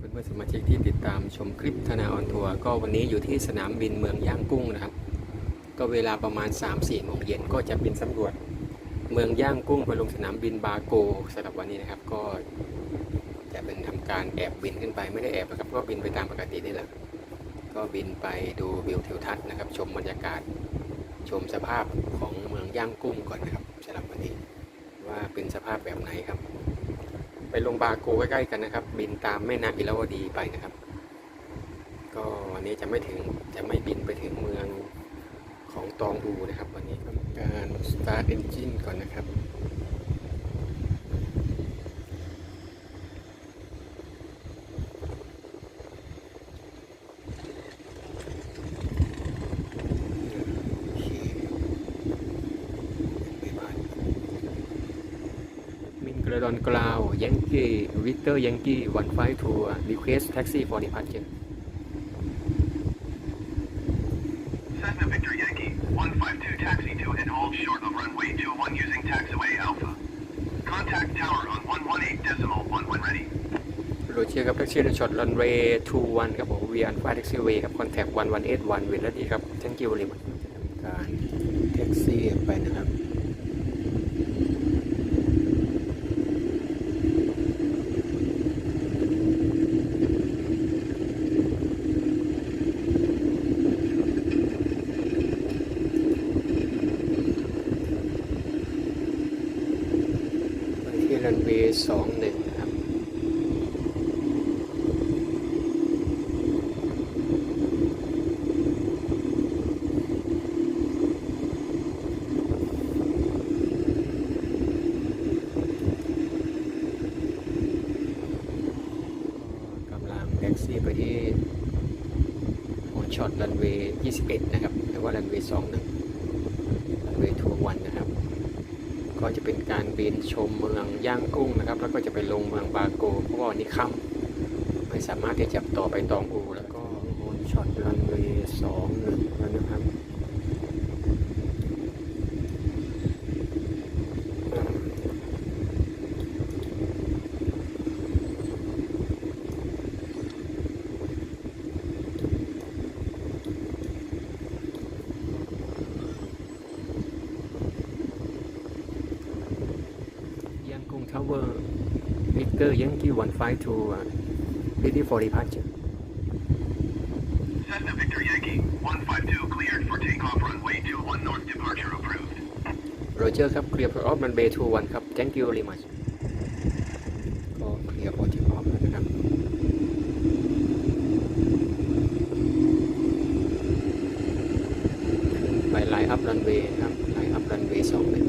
ครับเพื่อนๆสมาชิกที่ติดตามชมคลิปธนาออนทัวร์ก็วันนี้อยู่ที่สนามบินเมืองย่างกุ้งนะครับ ก็เวลาประมาณ 3-4โมงเย็นก็จะบินสำรวจ เมืองย่างกุ้งไปลงสนามบินบาโกสำหรับวันนี้นะครับ ก็จะเป็นทำการแอบบินขึ้นไปไม่ได้แอบนะครับก็บินไปตามปกตินี่แหละก็บินไปดูวิวทิวทัศน์นะครับ ชมบรรยากาศชมสภาพของเมืองย่างกุ้งก่อนนะครับสำหรับวันนี้ว่าเป็นสภาพแบบไหนครับ ลงบาโกใกล้ๆกันนะครับ บินตามแม่น้ำอิราวดีไปนะครับ ก็วันนี้จะไม่ถึงจะไม่บินไปถึงเมืองของตองอูนะครับ วันนี้การสตาร์ทเอนจินก่อนนะครับ โอเคไม่ผ่าน มินกระดอนกลาวยังกี้ วิกเตอร์ยังกี้วันไฟทัวร์รีเควสแท็กซี่ for departure Cessna Victor Yankee, 152 taxi to and hold short of runway 21 using taxiway Alpha. Contact tower on 118 decimal 1 when ready. โรเชียครับแท็กซี่ช็อตรันเวย์ทูวันครับผมวีอันไฟแท็กซี่เวย์ครับคอนแทควันวันเอทวันเวลดีครับ thank you very much จะทำการแท็กซี่ไปนะครับ ไป ที่รันเวสองหนึ่งนะครับ กำลังแท็กซี่ไปที่หัวช็อตรันเวย์21 นะครับ หรือว่ารันเวย์21รันเวย์ทัวร์วันนะ ก็จะเป็นการบินชมเมืองย่างกุ้งนะครับ แล้วก็จะไปลงเมืองบาโกเพราะว่าวันนี้ค่ำไม่สามารถที่จะต่อไปตองอูแล้วก็โอนช็อตรันเวย์สองหนึ่งแล้วนะครับ ย่างกุ้งทาวเวอร์วิกเตอร์ยังกี้วันไฟทูรีดี้ for departure Cessna Victor Yankee, 152 cleared for takeoff runway 21 north departure approved. โรเจอร์ครับเคลียร์พออฟมันเบย์ทูวันครับ thank you very much ก็เคลียร์พอที่ออฟแล้วนะครับไปไลน์อัพรันเวย์ครับไลน์อัพรันเวย์สองหนึ่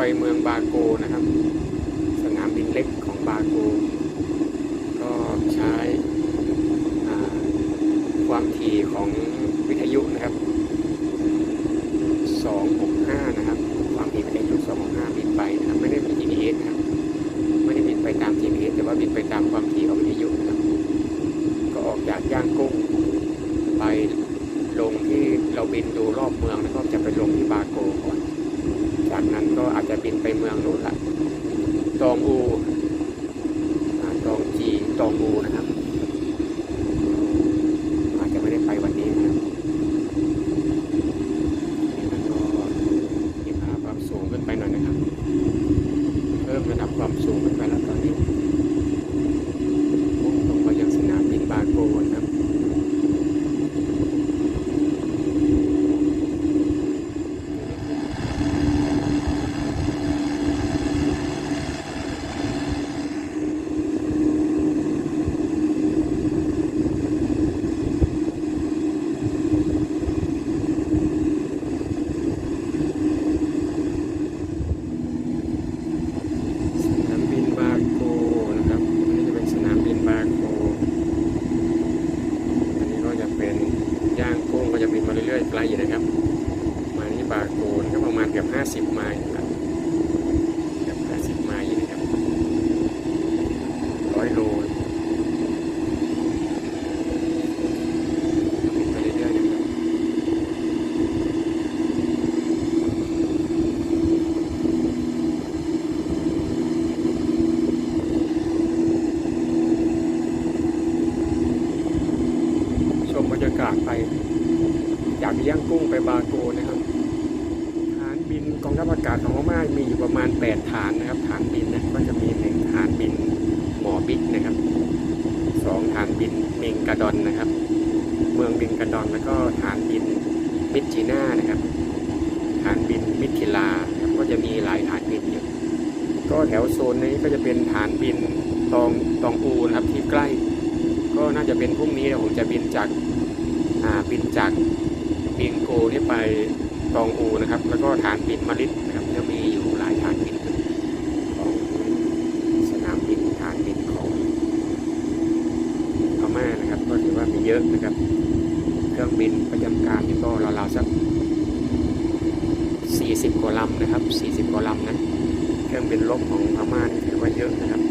ไปเมืองบาโกนะครับ สนามบินเล็กของบาโก ก็ใช้ความถี่ของวิทยุนะครับ 265 นะครับ ความถี่วิทยุ 265 บินไปนะครับ ไม่ได้มี GPS นะครับ ไม่ได้บินไปตาม GPS แต่ว่าบินไปตามความถี่ของวิทยุนะครับ ก็ออกจากย่างกุ้งไปลงที่เราบินดูรอบเมืองแล้วก็จะไปลงที่บาโกก่อน จากนั้นก็อาจจะบินไปเมืองนู่นละตองอูตองจีตองอูนะครับ 10 ไม้ครับ ณ 8 ฐานนะครับฐานบินนะก็จะมี 1 ฐานบินหมอบิ๊กนะครับ 2 ฐานบินเมงกระดอนนะครับ เมืองเมงกระดอนแล้วก็ฐานบินมิจิน่านะครับ ฐานบินมิถิลาก็จะมีหลายฐานบินอยู่ก็แถวโซนนี้ก็จะเป็นฐานบินตองตองอูนะครับที่ใกล้ ก็น่าจะเป็นพรุ่งนี้ผมจะบินจากบินจากเบีงโกนี่ไปตองอูนะครับ แล้วก็ฐานบินมาริด ถือว่ามีเยอะนะครับ เครื่องบินประจำการนี่ก็ราวๆสัก 40 กว่าลำนะครับ 40 กว่าลำนะ เครื่องบินรบของพม่านี่ถือว่าเยอะนะครับ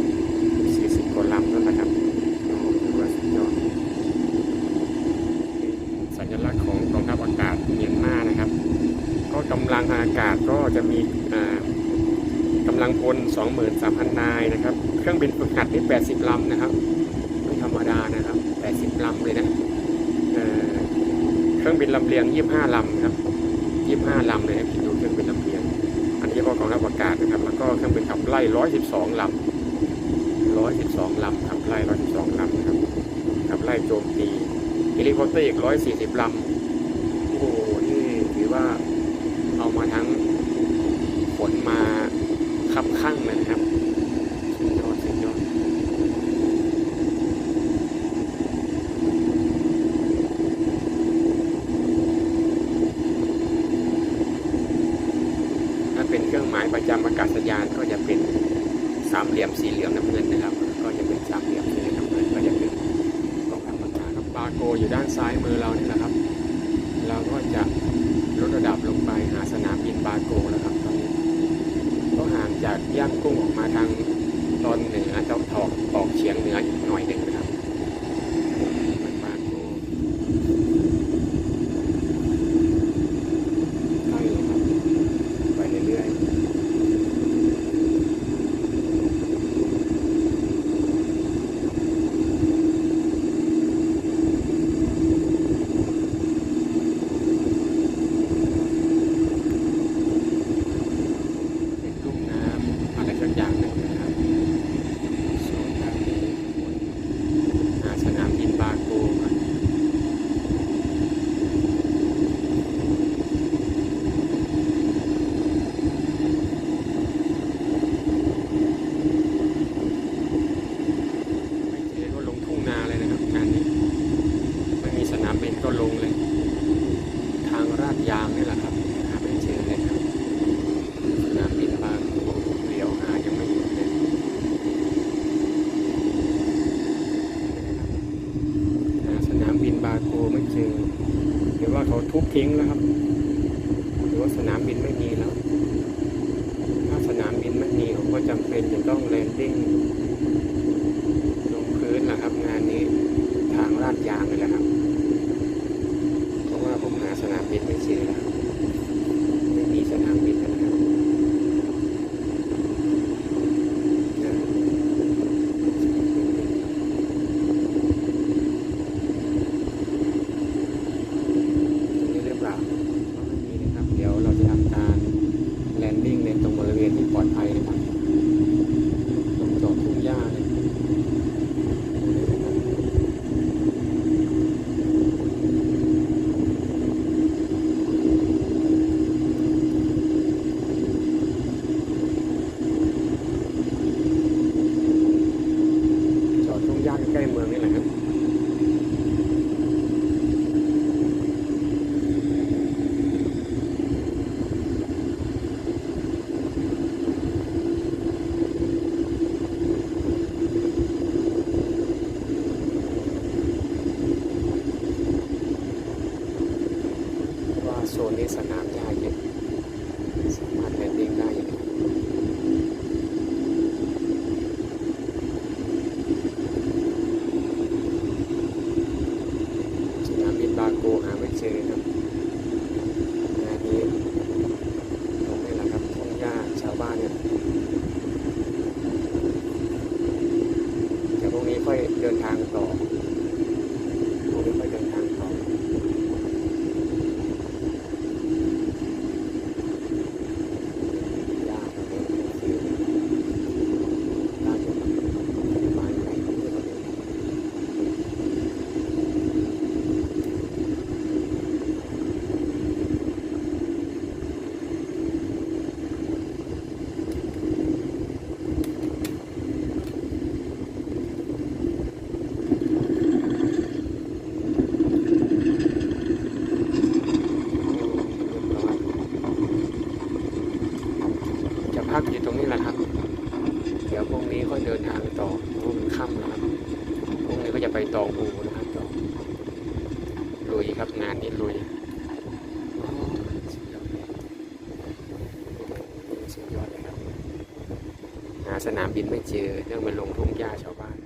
40 กว่าลำนั่นแหละครับถือว่าสุดยอดสัญลักษณ์ของกองทัพอากาศเมียนมานะครับ ก็กำลังทางอากาศก็จะมีกำลังพล 23,000 นายนะครับ เครื่องบินฝึกหัดนี่ 80 ลำนะครับ ไม่ธรรมดานะครับ 80 ลำเลยนะเครื่องบินลำเลียง 25 ลำครับ 25 ลำเลยนะคิดดูเครื่องบินลำเลียง อันนี้ก็กองทัพอากาศนะครับ แล้วก็เครื่องบินขับไล่ 112 ลำ 112 ลำขับไล่ 112 ลำนะครับขับไล่โจมตีเฮลิคอปเตอร์อีก 140 ลำ โอ้โหนี่ถือว่ามาทั้งขนมาขับข้างเลยนะครับ สุดยอดสุดยอด ถ้าเป็นเครื่องหมายประ จำอากาศยานก็จะเป็นสามเหลี่ยมสี่เหลี่ยมน้ำเงินนะครับ ก็จะเป็นสามเหลี่ยมสี่เหลี่ยมน้ำเงินก็จะเป็นกองทัพอากาศครับบาโกอยู่ด้านซ้ายมือเราเนี่ยก็จะลดระดับลงไปหาสนามบินบาโกแล้วครับตอนนี้ก็ห่างจากย่างกุ้งออกมาทางตอนเหนือตะวันออกออกเฉียงเหนืออีกหน่อยหนึ่งนะครับมันบาโกใกล้แล้วครับ ไปเรื่อยๆเป็นลูกน้ำอะไรสักอย่างหนึ่งนะครับโซนด้านนี้หาสนามบินบาโกก่อนไม่เจอก็ลงทุ่งนาเลยนะครับงานนี้ ไม่มีสนามบินก็ลงเลย ทางราดยางนี่แหละครับหาไม่เจอเลยครับสนามบินบางโพเลี้ยวหายังไม่หยุดเลยหาสนามบินบาโกไม่เจอหรือว่า เขาทุบทิ้งแล้วครับ หรือว่าสนามบินไม่มีแล้ว ถ้าสนามบินไม่มีผมก็จำเป็นจะต้องแลนดิ้งลงพื้นนะครับ งานนี้ทางลาดยางเลยแหละครับาวบ้านเนี่ยเดี๋ยวพรุ่งนี้ค่อยเดินทางต่อ สนามบินไม่เจอเนื่องไปลงทุ่งหญ้าชาวบ้าน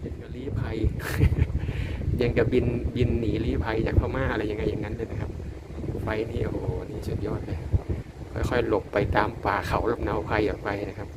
เป็นกะลีภัย ยังกับบินบินหนีลี้ภัยจากพม่าอะไรยังไงอย่างนั้นเลยนะครับไฟนี่โอ้โหนี่สุดยอดเลย ค่อยๆหลบไปตามป่าเขาลำเนาภัยออกไปนะครับ